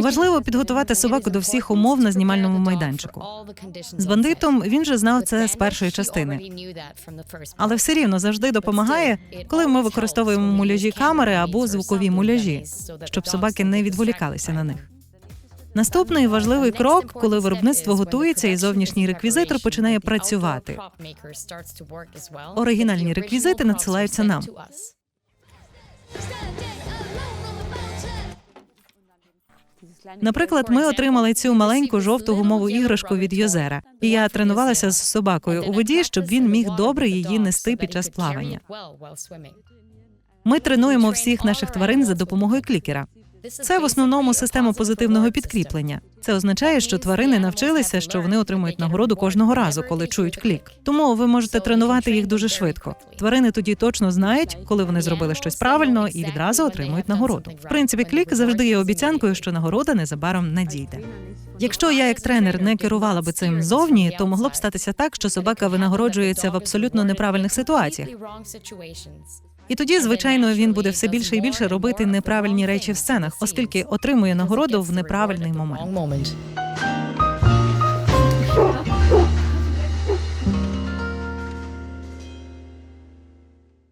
Важливо підготувати собаку до всіх умов на знімальному майданчику. З бандитом він же знав це з першої частини. Але все рівно завжди допомагає, коли ми використовуємо муляжі камери або звукові муляжі, щоб собаки не відволікалися на них. Наступний важливий крок, коли виробництво готується і зовнішній реквізитор починає працювати. Оригінальні реквізити надсилаються нам. Наприклад, ми отримали цю маленьку жовту гумову іграшку від Йозера, і я тренувалася з собакою у воді, щоб він міг добре її нести під час плавання. Ми тренуємо всіх наших тварин за допомогою клікера. Це в основному система позитивного підкріплення. Це означає, що тварини навчилися, що вони отримують нагороду кожного разу, коли чують клік. Тому ви можете тренувати їх дуже швидко. Тварини тоді точно знають, коли вони зробили щось правильно, і відразу отримують нагороду. В принципі, клік завжди є обіцянкою, що нагорода незабаром надійде. Якщо я як тренер не керувала би цим зовні, то могло б статися так, що собака винагороджується в абсолютно неправильних ситуаціях. І тоді, звичайно, він буде все більше і більше робити неправильні речі в сценах, оскільки отримує нагороду в неправильний момент.